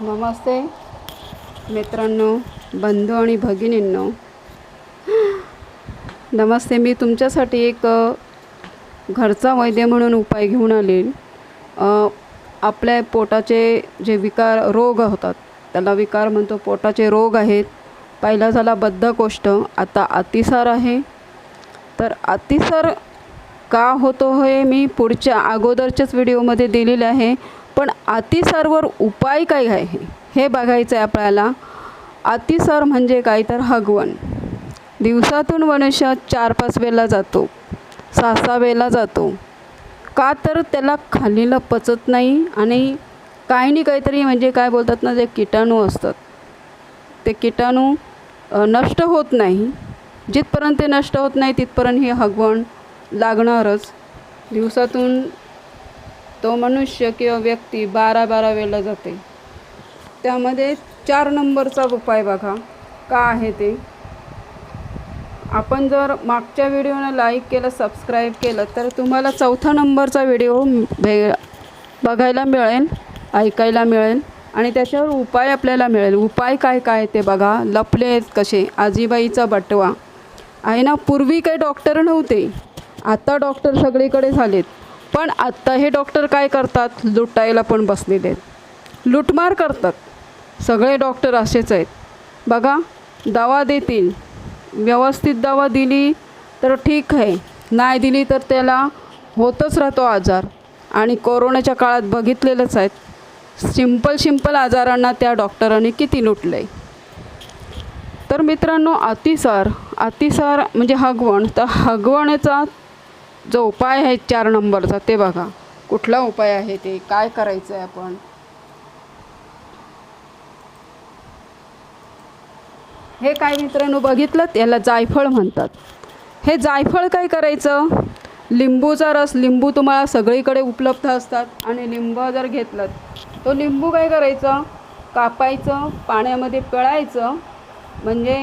नमस्ते मित्रांनो बंधू आणि भगिनींनो. नमस्ते मी तुमच्यासाठी एक घरचा वैद्य म्हणून उपाय घेऊन आले. आपल्या पोटाचे जे विकार रोग होतात त्याला विकार म्हणतो पोटाचे रोग आहेत. पहिला झाला बद्धकोष्ठ आता अतिसार आहे. तर अतिसार का होतो हे मी पुढच्या अगोदरच्याच व्हिडिओमध्ये दिलेले आहे. अतिसारवर उपाय काय आहे? हे बघायचं आहे आपल्याला अतिसार म्हणजे काय? तर हगवण दिवसातून मनुष्य चार पाच वेळेला जातो. सहा सहा वेळेला जातो. का तर त्याला खालीला पचत नाही आणि काही नाही काहीतरी म्हणजे काय बोलतात ना जे किटाणू असतात. ते किटाणू नष्ट होत नाही. जिथपर्यंत ते नष्ट होत नाही तिथपर्यंत ही हगवण लागणारच. दिवसातून तो मनुष्य किंवा व्यक्ती बारा बारा वेळेला जाते. त्यामध्ये चार नंबरचा उपाय बघा. का आहे ते? आपण जर मागच्या व्हिडिओनं लाईक केलं सबस्क्राईब केलं तर तुम्हाला चौथा नंबरचा व्हिडिओ भे बघायला मिळेल ऐकायला मिळेल आणि त्याच्यावर उपाय आपल्याला मिळेल. उपाय काय काय ते बघा. लपले आहेत कसे? आजीबाईचा बटवा. आहे ना पूर्वी काही डॉक्टर नव्हते. आता डॉक्टर सगळीकडे झालेत. पण आत्ता हे डॉक्टर काय करतात? लुटायला पण बसलेले आहेत. लुटमार करतात. सगळे डॉक्टर असेच आहेत. बघा दवा देतील. व्यवस्थित दवा दिली तर ठीक आहे. नाही दिली तर त्याला होतच राहतो आजार. आणि कोरोनाच्या काळात बघितलेलंच आहेत. सिंपल सिंपल आजारांना त्या डॉक्टरांनी किती लुटलं आहे तर मित्रांनो अतिसार अतिसार म्हणजे हगवण. तर हगवण्याचा जो उपाय आहे चार नंबरचा ते बघा. कुठला उपाय आहे ते? काय करायचं आहे आपण? हे काय मित्रांनो बघितलं याला जायफळ म्हणतात. हे जायफळ काय करायचं? लिंबूचा रस लिंबू तुम्हाला सगळीकडे उपलब्ध असतात. आणि लिंबू जर घेतलं तो लिंबू काय करायचं? कापायचं पाण्यामध्ये पिळायचं. म्हणजे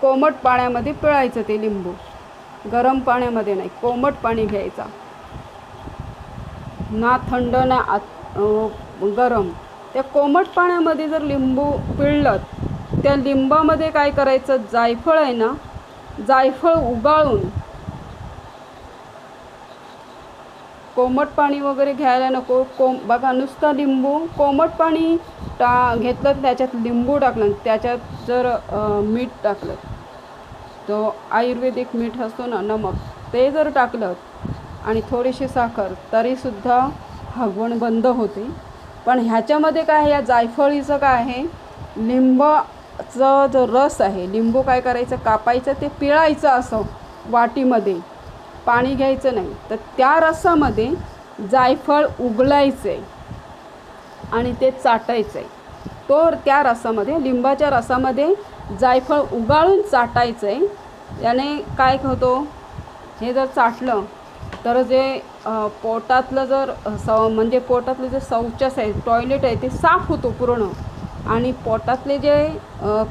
कोमट पाण्यामध्ये पिळायचं ते लिंबू. गरम पाण्यामध्ये नाही कोमट पाणी घ्यायचा. ना थंड ना आत गरम. त्या कोमट पाण्यामध्ये जर लिंबू पिळलं त्या लिंबामध्ये काय करायचं? जायफळ आहे ना जायफळ उगाळून कोमट पाणी वगैरे घ्यायला नको. कोम बघा नुसतं लिंबू कोमट पाणी टा घेतलं त्याच्यात लिंबू टाकलं त्याच्यात जर मीठ टाकलं तो आयुर्वेदिक मीठ असतो ना नमक ते जर टाकलं आणि थोडीशी साखर तरीसुद्धा हगवण बंद होते. पण ह्याच्यामध्ये काय आहे या जायफळीचं काय आहे लिंबाचा जो रस आहे लिंबू काय करायचं कापायचं ते पिळायचं असं वाटीमध्ये. पाणी घ्यायचं नाही. तर त्या रसामध्ये जायफळ उगलायचं आहे आणि ते चाटायचं. आहे तो त्या रसामध्ये लिंबाच्या रसामध्ये जायफळ उगाळून चाटायचं आहे याने काय होतो हे जर चाटलं तर जे पोटातलं जर स म्हणजे पोटातलं जे शौचस आहे टॉयलेट आहे ते साफ होतो पूर्ण. आणि पोटातले जे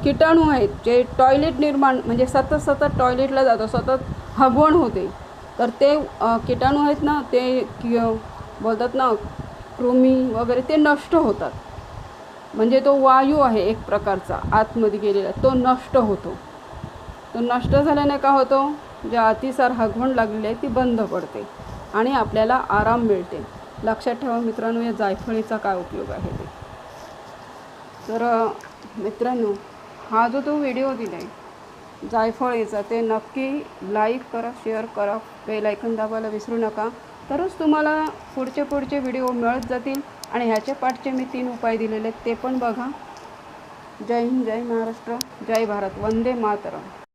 किटाणू आहेत जे टॉयलेट निर्माण म्हणजे सतत सतत टॉयलेटला जातो सतत हगवण होते. तर ते किटाणू आहेत ना ते कि बोलतात ना कृमी वगैरे ते नष्ट होतात. म्हणजे तो वायू आहे एक प्रकारचा आतमध्ये गेलेला. तो नष्ट होतो. तो नष्ट झाल्याने का होतो? ज्या अतिसार हगवण लागलेली आहे ती बंद पडते आणि आपल्याला आराम मिळते. लक्षात ठेवा मित्रांनो या जायफळीचा काय उपयोग आहे ते. तर मित्रांनो हा जो तो व्हिडिओ दिला आहे जायफळीचा ते नक्की लाईक करा शेअर करा बेल ऐकन दाबायला विसरू नका. तरच तुम्हाला पुढचे पुढचे व्हिडिओ मिळत जातील आणि ह्याच्या पाठचे मी तीन उपाय दिलेले आहेत ते पण बघा. जय हिंद जय महाराष्ट्र जय भारत वंदे मातरम.